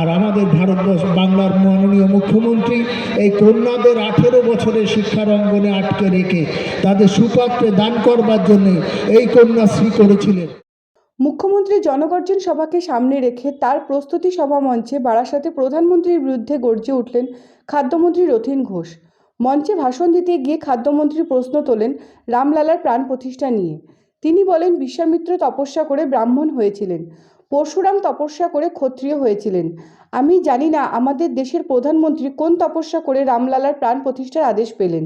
আর আমাদের ভারতবর্ষ, বাংলার মাননীয় মুখ্যমন্ত্রী এই কন্যাদের আঠেরো বছরের শিক্ষার অঙ্গনে আটকে রেখে তাদের সুপাত্রে দান করবার জন্যে এই কন্যাশ্রী করেছিলেন। মুখ্যমন্ত্রী জনগর্জন সভাকে সামনে রেখে তার প্রস্তুতি সভা মঞ্চে বারাসাতে প্রধানমন্ত্রীর বিরুদ্ধে গর্জে উঠলেন খাদ্যমন্ত্রী রথীন ঘোষ। মঞ্চে ভাষণ দিতে গিয়ে খাদ্যমন্ত্রী প্রশ্ন তোলেন রামলালার প্রাণ প্রতিষ্ঠা নিয়ে। তিনি বলেন, বিশ্বামিত্র তপস্যা করে ব্রাহ্মণ হয়েছিলেন। পরশুরাম তপস্যা করে ক্ষত্রিয় হয়েছিলেন। আমি জানি না আমাদের দেশের প্রধানমন্ত্রী কোন তপস্যা করে রামলালার প্রাণ প্রতিষ্ঠার আদেশ পেলেন।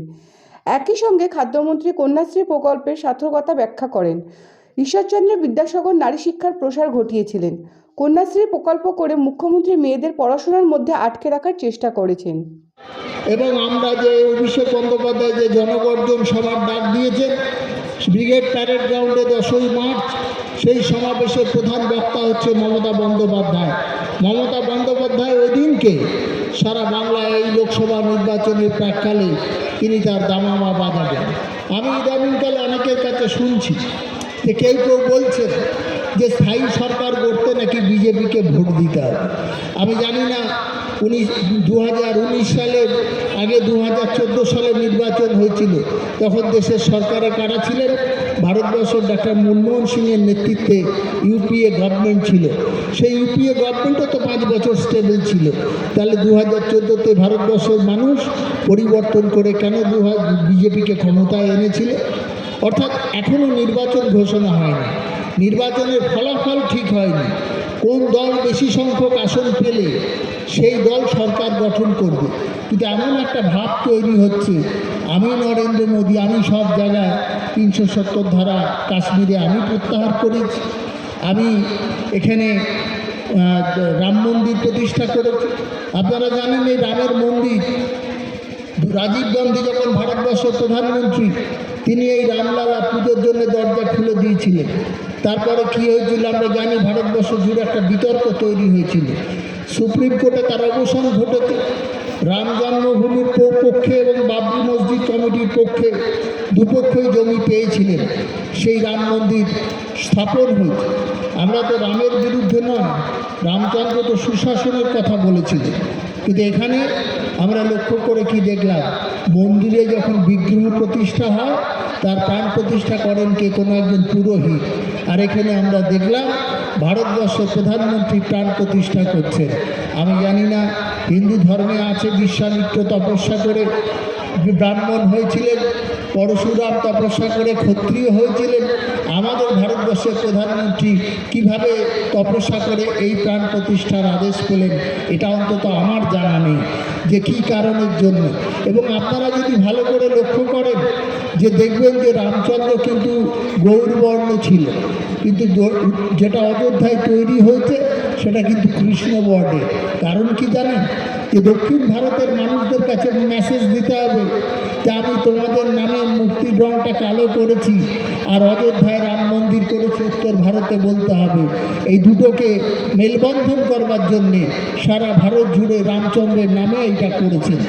একই সঙ্গে খাদ্যমন্ত্রী কন্যাশ্রী প্রকল্পের সার্থকতা ব্যাখ্যা করেন। ঈশ্বরচন্দ্র বিদ্যাসাগর নারী শিক্ষার প্রসার ঘটিয়েছিলেন। কন্যাশ্রী প্রকল্প করে মুখ্যমন্ত্রী মেয়েদের পড়াশোনার মধ্যে আটকে রাখার চেষ্টা করেছেন। এবং আমরা যে অভিষেক বন্দ্যোপাধ্যায় যে জনগর্জন সভার ডাক দিয়েছেন, ব্রিগেড প্যারেড গ্রাউন্ডে দশই মার্চ সেই সমাবেশের প্রধান বক্তা হচ্ছে মমতা বন্দ্যোপাধ্যায়। মমতা বন্দ্যোপাধ্যায় ওই দিনকে সারা বাংলায় এই লোকসভা নির্বাচনের প্রাককালে তিনি তার দামামা বাজাবেন। আমি ইদানিংকালে অনেকের কাছে শুনছি যে কেউ কেউ বলছেন যে স্থায়ী সরকার গড়তে নাকি বিজেপিকে ভোট দিতে হবে। আমি জানি না উনিশ দু সালের আগে দু হাজার চোদ্দ সালে নির্বাচন হয়েছিল। তখন দেশের সরকারে কারা ছিলেন? ভারতবর্ষের ডাক্তার মনমোহন সিংয়ের নেতৃত্বে ইউপিএ গভর্নমেন্ট ছিল। সেই ইউপিএ গভর্নমেন্টও তো পাঁচ বছর স্টেবল ছিল। তাহলে দু হাজার চোদ্দোতে ভারতবর্ষের মানুষ পরিবর্তন করে কেন দু হাজার বিজেপিকে ক্ষমতায় এনেছিল? অর্থাৎ এখনও নির্বাচন ঘোষণা হয়নি নির্বাচনের ফলাফল ঠিক হয়নি। কোন দল বেশি সংখ্যক আসন পেলে সেই দল সরকার গঠন করবে। কিন্তু এমন একটা ভাব তৈরি হচ্ছে, আমি নরেন্দ্র মোদী, আমি সব জায়গায় তিনশো সত্তর ধারা কাশ্মীরে আমি প্রত্যাহার করেছি। আমি এখানে রাম মন্দির প্রতিষ্ঠা করেছি। আপনারা জানেন এই রামের মন্দির, রাজীব গান্ধী যখন ভারতবর্ষের প্রধানমন্ত্রী, তিনি এই রামলালা পুজোর জন্য দরজা খুলে দিয়েছিলেন। তারপরে কী হয়েছিল আমরা জানি, ভারতবর্ষ জুড়ে একটা বিতর্ক তৈরি হয়েছিল। সুপ্রিম কোর্টে তার অবসান ঘটেছে। রাম জন্মভূমির পক্ষে এবং বাবরি মসজিদ কমিটির পক্ষে দুপক্ষই জমি পেয়েছিলেন। সেই রাম মন্দির স্থাপন হয়েছে আমরা তো রামের বিরুদ্ধে নয়, রামচন্দ্র তো সুশাসনের কথা বলেছিলেন কিন্তু এখানে আমরা লক্ষ্য করে কি দেখলাম? মন্দিরে যখন বিগ্রহ প্রতিষ্ঠা হয়, তার প্রাণ প্রতিষ্ঠা করেন কে? কোনো একজন পুরোহিত। আর এখানে আমরা দেখলাম ভারতবর্ষ প্রধানমন্ত্রী প্রাণ প্রতিষ্ঠা করছে। আমি জানি না, হিন্দু ধর্মে আছে বিশ্বামিত্র তপস্যা করে ব্রাহ্মণ হয়েছিলেন, পরশুরাম তপস্যা করে ক্ষত্রিয় হয়েছিলেন আমাদের ভারতবর্ষের প্রধানমন্ত্রী কীভাবে তপস্যা করে এই প্রাণ প্রতিষ্ঠার আদেশ পেলেন, এটা অন্তত আমার জানা নেই, যে কী কারণের জন্য। এবং আপনারা যদি ভালো করে লক্ষ্য করেন, যে দেখবেন যে রামচন্দ্র কিন্তু গৌরবর্ণ ছিল, কিন্তু যেটা অযোধ্যায় তৈরি হয়েছে, সেটা কিন্তু কৃষ্ণবর্ণের। কারণ কি জানেন? দক্ষিণ ভারতের মানুষদের কাছে মেসেজ দিতে হবে যে আমি তোমাদের নামে মুক্তির রংটা কালো করেছি। আর অযোধ্যায় রাম মন্দির করেছি, উত্তর ভারতে বলতে হবে। এই দুটোকে মেলবন্ধন করবার জন্যে সারা ভারত জুড়ে রামচন্দ্রের নামে এইটা করেছেন।